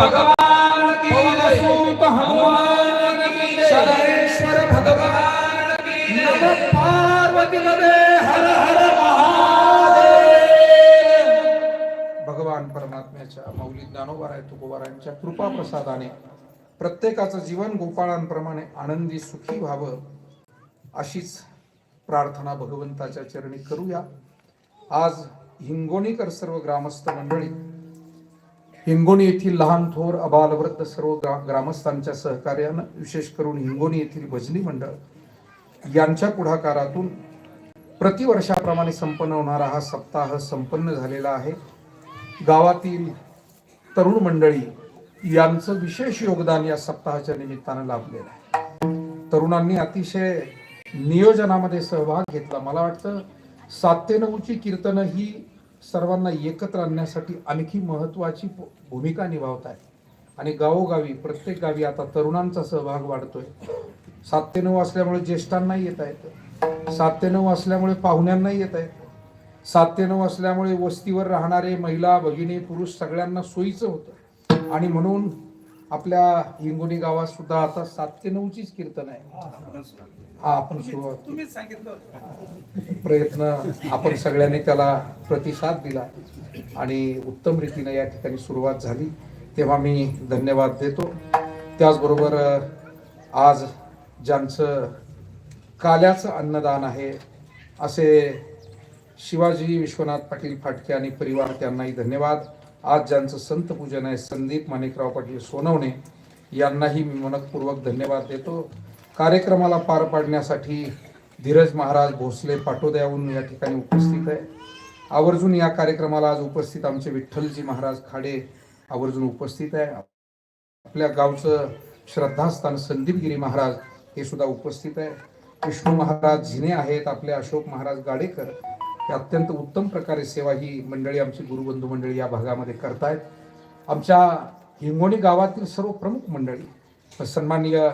भगवान की सूत हनुमान की जय भगवान की नम। पार्वती नमे। हर हर महादेव। भगवान परमात्म्याच्या मौली ज्ञानोबाराय तुकोबारांच्या कृपा प्रसादाने प्रत्येकाचं जीवन गोपाळांप्रमाणे आनंदी सुखी व्हावं अशीच प्रार्थना भगवंताच्या चरणी करूया. आज हिंगोणीकर सर्व ग्रामस्थ मंडळी हिंगोणी येथील लहान थोर अबालवृद्ध सर्व ग्रा- ग्रामस्थांच्या सहकार्यानं विशेष करून हिंगोणी येथील भजनी मंडळ यांच्या पुढाकारातून प्रतिवर्षाप्रमाणे संपन्न होणारा हा सप्ताह संपन्न झालेला आहे. गावातील तरुण मंडळी यांचं विशेष योगदान या सप्ताहाच्या निमित्तानं लाभलेलं आहे. तरुणांनी अतिशय नियोजनामध्ये सहभाग घेतला. मला वाटतं सात ते नऊची कीर्तनं ही सर्वांना एकत्र आणण्यासाठी आणखी महत्त्वाची भूमिका निभावत आहे आणि गावोगावी प्रत्येक गावी आता तरुणांचा सहभाग वाढतोय. सात ते नऊ असल्यामुळे ज्येष्ठांनाही येता येतं. सात ते नऊ असल्यामुळे पाहुण्यांनाही येता येतं. सात ते नऊ असल्यामुळे वस्तीवर राहणारे महिला भगिनी पुरुष सगळ्यांना सोयीचं होतं. आणि म्हणून आपल्या हिंगोली गावात सुद्धा आता सात ते नऊचीच कीर्तन आहे. हा आपण सुरुवात प्रयत्न आपण सगळ्यांनी त्याला प्रतिसाद दिला आणि उत्तम रीतीने या ठिकाणी सुरुवात झाली. तेव्हा मी धन्यवाद देतो. त्याचबरोबर आज ज्यांचं काल्याचं अन्नदान आहे असे शिवाजी विश्वनाथ पाटील फाटके आणि परिवार त्यांनाही धन्यवाद. आज ज्यांचं संत पूजन आहे संदीप माणिकराव पाटील सोनवणे यांनाही मी मनपूर्वक धन्यवाद देतो. कार्यक्रमाला पार पाडण्यासाठी धीरज महाराज भोसले पाटोद्याहून या ठिकाणी उपस्थित आहे. आवर्जून या कार्यक्रमाला आज उपस्थित आमचे विठ्ठलजी महाराज खाडे आवर्जून उपस्थित आहे. आपल्या गावचं श्रद्धास्थान संदीपगिरी महाराज हे सुद्धा उपस्थित आहे. विष्णू महाराज झिने आहेत आपले अशोक महाराज गाडेकर. अत्यंत उत्तम प्रकारे सेवा ही मंडळी आमची गुरुबंधू मंडळी या भागामध्ये करतायत. आमच्या हिंगोणी गावातील सर्व प्रमुख मंडळी सन्माननीय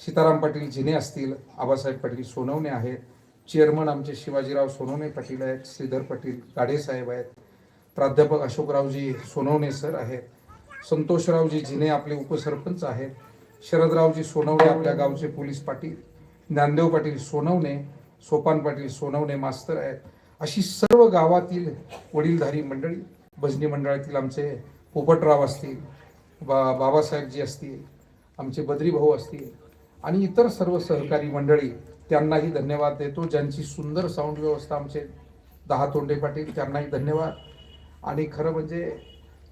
सीताराम पाटील जिने असतील आबासाहेब पाटील सोनवणे आहेत चेअरमन आमचे शिवाजीराव सोनवणे पाटील आहेत श्रीधर पाटील गाडेसाहेब आहेत प्राध्यापक अशोकरावजी सोनवणे सर आहेत संतोषरावजी जिने आपले उपसरपंच आहेत शरदरावजी सोनवणे आपल्या गावचे पोलीस पाटील ज्ञानदेव पाटील सोनवणे सोपान पाटील सोनवणे मास्तर आहेत अशी सर्व गावातील वडीलधारी मंडळी भजनी मंडळातील आमचे पोपटराव असतील बा बाबासाहेबजी असतील आमचे बद्री भाऊ असतील आणि इतर सर्व सहकारी मंडळी त्यांनाही धन्यवाद देतो. ज्यांची सुंदर साऊंड व्यवस्था आमचे दहा तोंडे पाटील त्यांनाही धन्यवाद. आणि खरं म्हणजे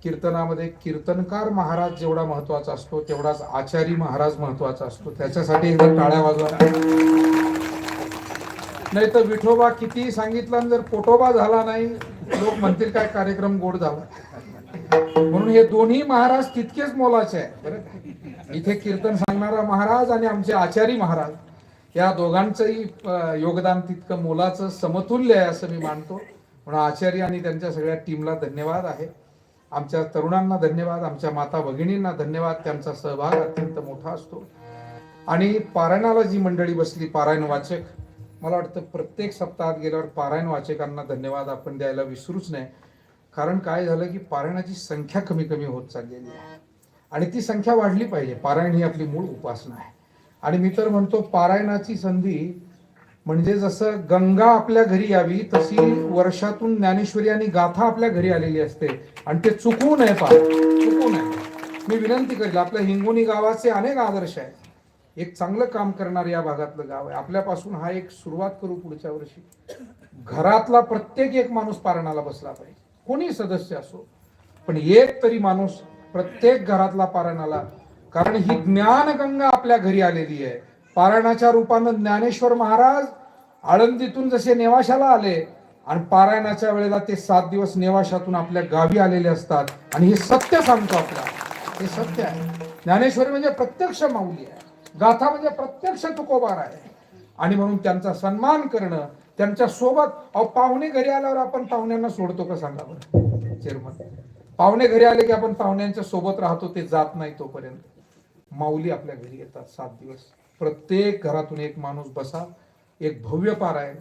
कीर्तनामध्ये कीर्तनकार महाराज जेवढा महत्त्वाचा असतो तेवढाच आचारी महाराज महत्त्वाचा असतो. त्याच्यासाठी एकदा टाळ्या वाजवा नाही तर विठोबा किती सांगितलं आणि जर पोटोबा झाला नाही लोक म्हणतील काय कार्यक्रम गोड झाला. म्हणून हे दोन्ही महाराज तितकेच मोलाचे आहे बरं? इथे कीर्तन सांगणारा महाराज आणि आमचे आचारी महाराज या दोघांचंही योगदान तितकं मोलाचं समतुल्य आहे असं मी मानतो. म्हणून आचार्य आणि त्यांच्या सगळ्या टीमला धन्यवाद आहे. आमच्या तरुणांना धन्यवाद आमच्या माता भगिनींना धन्यवाद. त्यांचा सहभाग अत्यंत मोठा असतो. आणि पारायणाला जी मंडळी बसली पारायण वाचक मला वाटतं प्रत्येक सप्ताहात गेल्यावर पारायण वाचकांना धन्यवाद आपण द्यायला विसरूच नाही कारण काय झालं की पारायणाची संख्या कमी कमी होत चाललेली आहे. आणि ती संख्या वाढली पाहिजे. पारायण ही आपली मूळ उपासना आहे. आणि मी तर म्हणतो पारायणाची संधी म्हणजे जसं गंगा आपल्या घरी यावी तशी वर्षातून ज्ञानेश्वरी आणि गाथा आपल्या घरी आलेली असते. आणि ते चुकवू नये पा चुकवू नये. मी विनंती करेल आपल्या हिंगोनी गावाचे अनेक आदर्श आहेत. एक चांगलं काम करणार या भागातलं गाव आहे. आपल्यापासून हा एक सुरुवात करू पुढच्या वर्षी. घरातला प्रत्येक एक माणूस पारणाला बसला पाहिजे. कोणी सदस्य असो पण एक तरी माणूस प्रत्येक घरातला पारणाला कारण ही ज्ञानगंगा आपल्या घरी आलेली आहे. पारायणाच्या रूपानं ज्ञानेश्वर महाराज आळंदीतून जसे नेवाशाला आले आणि पारायणाच्या वेळेला ते सात दिवस नेवाशातून आपल्या गावी आलेले असतात. आणि हे सत्य सांगतो आपल्या हे सत्य आहे. ज्ञानेश्वरी म्हणजे प्रत्यक्ष माऊली आहे. गाथा म्हणजे प्रत्यक्ष तुकोबार आहे. आणि म्हणून त्यांचा सन्मान करणं त्यांच्यासोबत अहो पाहुणे घरी आल्यावर आपण पाहुण्यांना सोडतो का सांगा बरं? चेअरमन. पाहुणे घरी आले की आपण पाहुण्यांच्या सोबत राहतो ते जात नाही तोपर्यंत. माऊली आपल्या घरी येतात सात दिवस. प्रत्येक घरातून एक माणूस बसा. एक भव्य पारायण